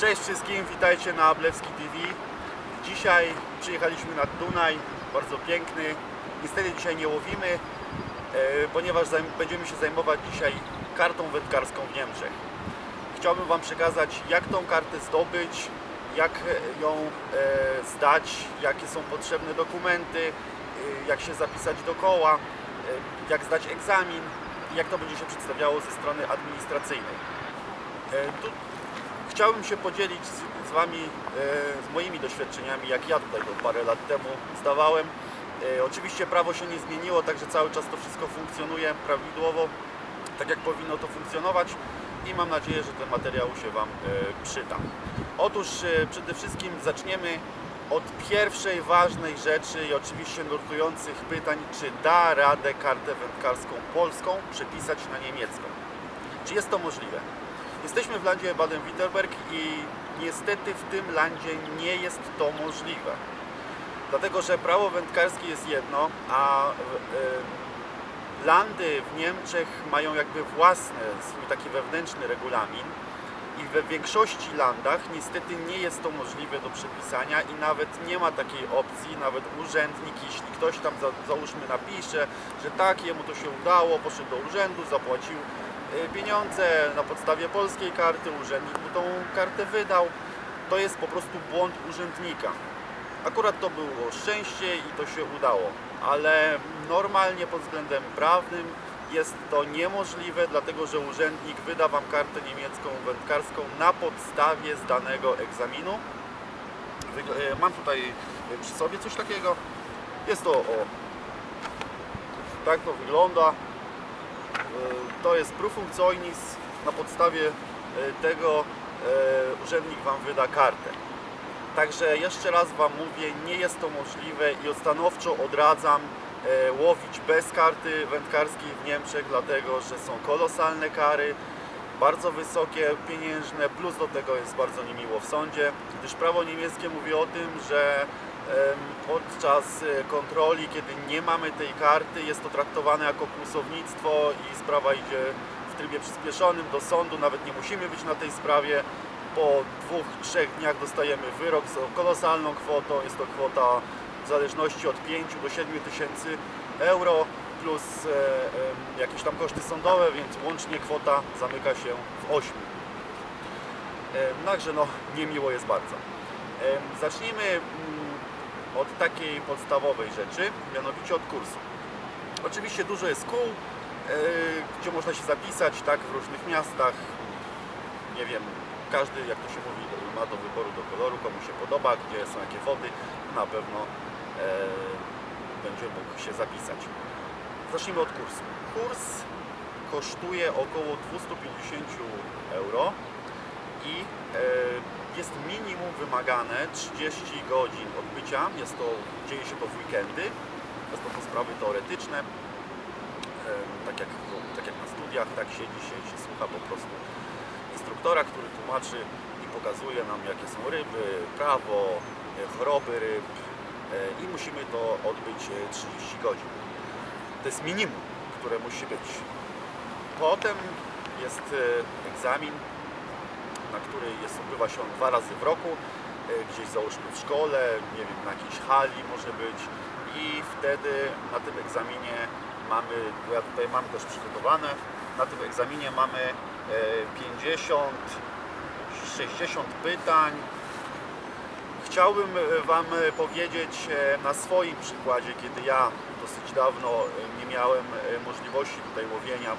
Cześć wszystkim, witajcie na Ablewski TV. Dzisiaj przyjechaliśmy nad Dunaj, bardzo piękny. Niestety dzisiaj nie łowimy, e, ponieważ będziemy się zajmować dzisiaj kartą wędkarską w Niemczech. Chciałbym Wam przekazać, jak tą kartę zdobyć, jak ją e, zdać, jakie są potrzebne dokumenty, e, jak się zapisać do koła, jak zdać egzamin, i jak to będzie się przedstawiało ze strony administracyjnej. Chciałbym się podzielić z, z Wami e, z moimi doświadczeniami, jak ja tutaj to parę lat temu zdawałem. E, Oczywiście prawo się nie zmieniło, także cały czas to wszystko funkcjonuje prawidłowo, tak jak powinno to funkcjonować i mam nadzieję, że ten materiał się Wam e, przyda. Otóż przede wszystkim zaczniemy od pierwszej ważnej rzeczy i oczywiście nurtujących pytań, czy da radę kartę wędkarską polską przepisać na niemiecką? Czy jest to możliwe? Jesteśmy w landzie Baden-Württemberg i niestety w tym landzie nie jest to możliwe. Dlatego, że prawo wędkarskie jest jedno, a e, landy w Niemczech mają jakby własny, swój taki wewnętrzny regulamin i we większości landach niestety nie jest to możliwe do przepisania i nawet nie ma takiej opcji, nawet urzędnik, jeśli ktoś tam za, załóżmy napisze, że tak, jemu to się udało, poszedł do urzędu, zapłacił y, pieniądze na podstawie polskiej karty, urzędnik mu tą kartę wydał, to jest po prostu błąd urzędnika. Akurat to było szczęście i to się udało, ale normalnie pod względem prawnym jest to niemożliwe, dlatego że urzędnik wyda Wam kartę niemiecką wędkarską na podstawie zdanego egzaminu. E, Mam tutaj e, przy sobie coś takiego. Jest to o. Tak to wygląda. E, To jest Prüfungszeugnis. Na podstawie e, tego e, urzędnik Wam wyda kartę. Także jeszcze raz Wam mówię, nie jest to możliwe i stanowczo odradzam łowić bez karty wędkarskiej w Niemczech, dlatego że są kolosalne kary, bardzo wysokie, pieniężne, plus do tego jest bardzo niemiło w sądzie, gdyż prawo niemieckie mówi o tym, że podczas e, kontroli, kiedy nie mamy tej karty, jest to traktowane jako kłusownictwo i sprawa idzie w trybie przyspieszonym do sądu, nawet nie musimy być na tej sprawie. Po dwóch, trzech dniach dostajemy wyrok z kolosalną kwotą, jest to kwota w zależności od 5 do 7 tysięcy euro plus e, jakieś tam koszty sądowe, więc łącznie kwota zamyka się w 8. E, Także no, niemiło jest bardzo. Zacznijmy mm, od takiej podstawowej rzeczy, mianowicie od kursu. Oczywiście dużo jest kół, e, gdzie można się zapisać, tak, w różnych miastach. Nie wiem, każdy, jak to się mówi, ma do wyboru, do koloru, komu się podoba, gdzie są jakie wody, na pewno e, będzie mógł się zapisać. Zacznijmy od kursu. Kurs kosztuje około 250 euro i e, jest minimum wymagane 30 godzin odbycia. Jest to, dzieje się to w weekendy. Jest to, to sprawy teoretyczne. E, tak, jak, tak jak na studiach, tak się, się słucha po prostu instruktora, który tłumaczy i pokazuje nam jakie są ryby, prawo, e, choroby ryb e, i musimy to odbyć e, 30 godzin. To jest minimum, które musi być. Potem jest e, egzamin, na który jest, odbywa się on dwa razy w roku, e, gdzieś załóżmy w szkole, nie wiem, na jakiejś hali może być. I wtedy na tym egzaminie mamy, ja tutaj mam też przygotowane, na tym egzaminie mamy e, 50, 60 pytań, Chciałbym e, Wam e, powiedzieć e, na swoim przykładzie, kiedy ja dosyć dawno e, nie miałem e, możliwości tutaj łowienia.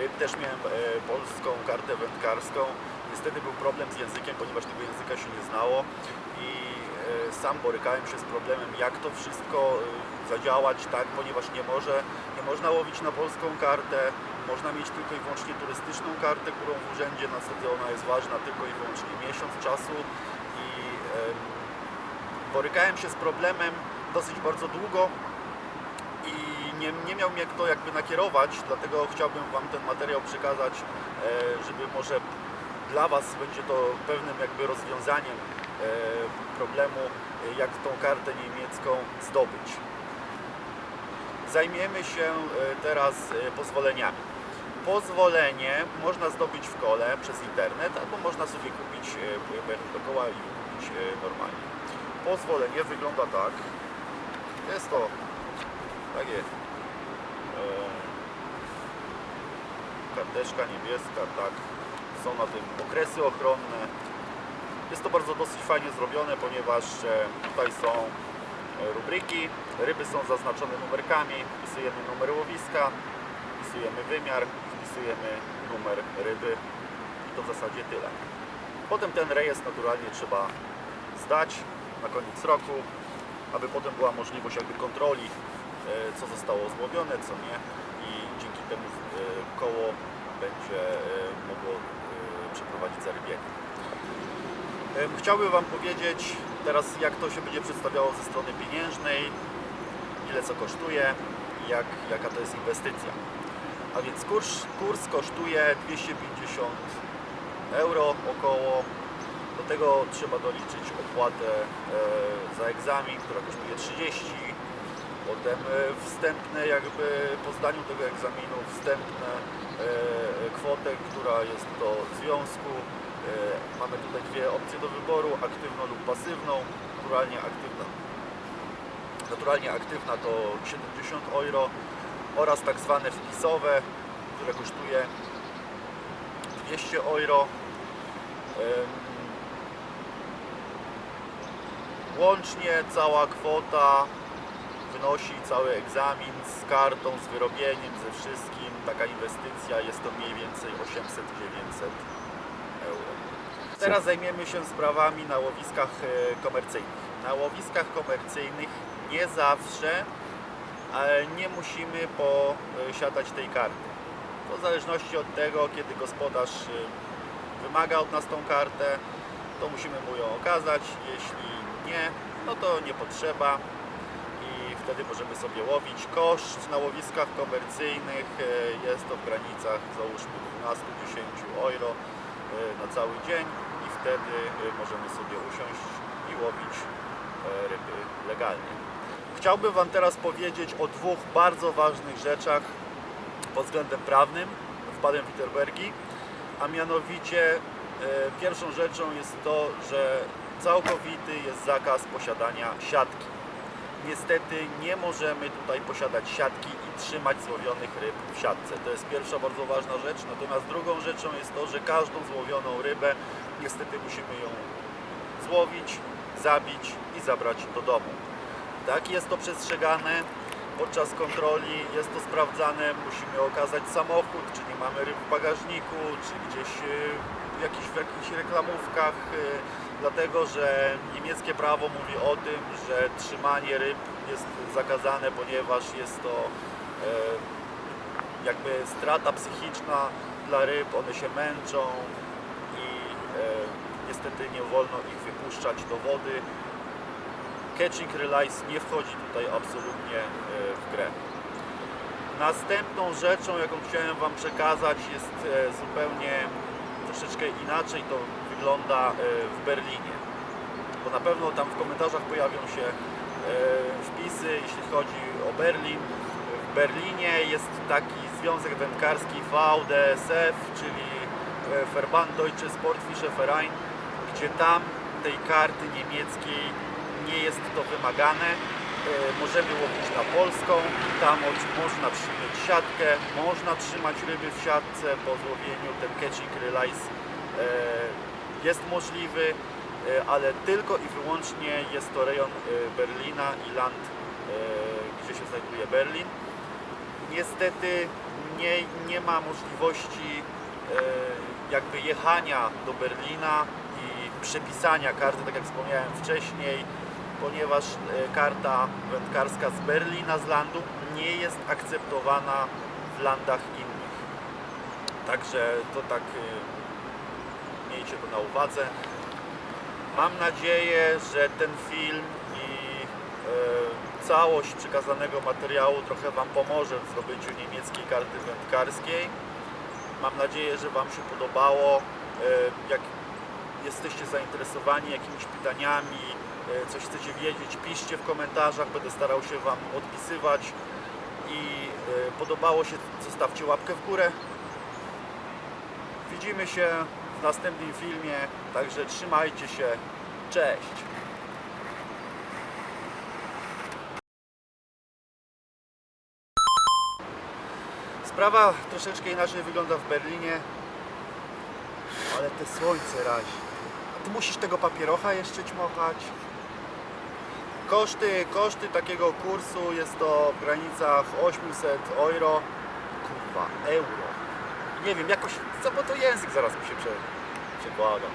Ryb, też miałem e, polską kartę wędkarską. Niestety był problem z językiem, ponieważ tego języka się nie znało. I sam borykałem się z problemem, jak to wszystko zadziałać tak, ponieważ nie, może, nie można łowić na polską kartę, można mieć tylko i wyłącznie turystyczną kartę, którą w urzędzie, niestety ona jest ważna tylko i wyłącznie miesiąc czasu. I em, borykałem się z problemem dosyć bardzo długo nie, nie miałem jak to jakby nakierować, dlatego chciałbym Wam ten materiał przekazać, e, żeby może dla Was będzie to pewnym jakby rozwiązaniem e, problemu, e, jak tą kartę niemiecką zdobyć. Zajmiemy się teraz pozwoleniami. Pozwolenie można zdobyć w kole przez internet, albo można sobie kupić e, Berlin do koła i kupić normalnie. Pozwolenie wygląda tak. Jest to takie karteczka niebieska, tak. Są na tym okresy ochronne. Jest to bardzo dosyć fajnie zrobione, ponieważ e, tutaj są e, rubryki, ryby są zaznaczone numerkami, wpisujemy numer łowiska, wpisujemy wymiar, wpisujemy numer ryby i to w zasadzie tyle. Potem ten rejestr naturalnie trzeba zdać na koniec roku, aby potem była możliwość jakby kontroli, e, co zostało złowione, co nie temu e, koło będzie e, mogło e, przeprowadzić zarybienie. Chciałbym Wam powiedzieć teraz, jak to się będzie przedstawiało ze strony pieniężnej, ile co kosztuje jak, jaka to jest inwestycja. A więc kurs, kurs kosztuje 250 euro około. Do tego trzeba doliczyć opłatę za egzamin, która kosztuje 30. Potem e, wstępne jakby po zdaniu tego egzaminu wstępne e, kwotę, która jest do związku. E, Mamy tutaj dwie opcje do wyboru, aktywną lub pasywną. Naturalnie aktywna, naturalnie aktywna to 70 euro oraz tak zwane wpisowe, które kosztuje 200 euro. Łącznie cała kwota wynosi cały egzamin z kartą, z wyrobieniem, ze wszystkim. Taka inwestycja jest to mniej więcej 800-900 euro. Teraz zajmiemy się sprawami na łowiskach e, komercyjnych. Na łowiskach komercyjnych nie zawsze ale nie musimy posiadać tej karty. To w zależności od tego, kiedy gospodarz y, wymaga od nas tą kartę, to musimy mu ją okazać. Jeśli nie, no to nie potrzeba wtedy możemy sobie łowić. Koszt na łowiskach komercyjnych y, jest to w granicach załóżmy 12-10 euro y, na cały dzień i wtedy y, możemy sobie usiąść i łowić e, ryby legalnie. Chciałbym Wam teraz powiedzieć o dwóch bardzo ważnych rzeczach pod względem prawnym w Baden-Württembergi, a mianowicie e, pierwszą rzeczą jest to, że całkowity jest zakaz posiadania siatki. Niestety nie możemy tutaj posiadać siatki i trzymać złowionych ryb w siatce. To jest pierwsza bardzo ważna rzecz. Natomiast drugą rzeczą jest to, że każdą złowioną rybę niestety musimy ją złowić, zabić i zabrać do domu. Tak jest to przestrzegane podczas kontroli, jest to sprawdzane, musimy okazać samochód, czy nie mamy ryb w bagażniku, czy gdzieś e, w jakichś, w jakichś reklamówkach, e, dlatego że niemieckie prawo mówi o tym, że trzymanie ryb jest zakazane, ponieważ jest to e, jakby strata psychiczna dla ryb, one się męczą i e, niestety nie wolno ich wypuszczać do wody. Catching Release nie wchodzi tutaj absolutnie e, w grę. Następną rzeczą, jaką chciałem Wam przekazać jest e, zupełnie troszeczkę inaczej to wygląda e, w Berlinie. Bo na pewno tam w komentarzach pojawią się wpisy, jeśli chodzi o Berlin. W Berlinie jest taki związek wędkarski VDSF, czyli Verband Deutsche Sportfische Verein, gdzie tam tej karty niemieckiej nie jest to wymagane. E, Możemy łowić na polską, tam można trzymać siatkę, można trzymać ryby w siatce po złowieniu, ten catching release jest możliwy, e, ale tylko i wyłącznie jest to rejon e, Berlina i land, gdzie się znajduje Berlin. Niestety nie, nie ma możliwości jakby jechania do Berlina i przepisania karty, tak jak wspomniałem wcześniej, ponieważ e, karta wędkarska z Berlina, z landu nie jest akceptowana w landach innych. Także to tak e, miejcie to na uwadze. Mam nadzieję, że ten film i e, całość przekazanego materiału trochę Wam pomoże w zdobyciu niemieckiej karty wędkarskiej. Mam nadzieję, że Wam się podobało. Jak jesteście zainteresowani jakimiś pytaniami, coś chcecie wiedzieć, piszcie w komentarzach, będę starał się Wam odpisywać. I e, podobało się, zostawcie łapkę w górę. Widzimy się w następnym filmie, także trzymajcie się. Cześć! Sprawa troszeczkę inaczej wygląda w Berlinie, ale te słońce razi. A ty musisz tego papierocha jeszcze ćmochać. Koszty, koszty takiego kursu jest to w granicach 800 euro. Kurwa, euro. Nie wiem, jakoś, co bo to język zaraz mi się prze, przekłada.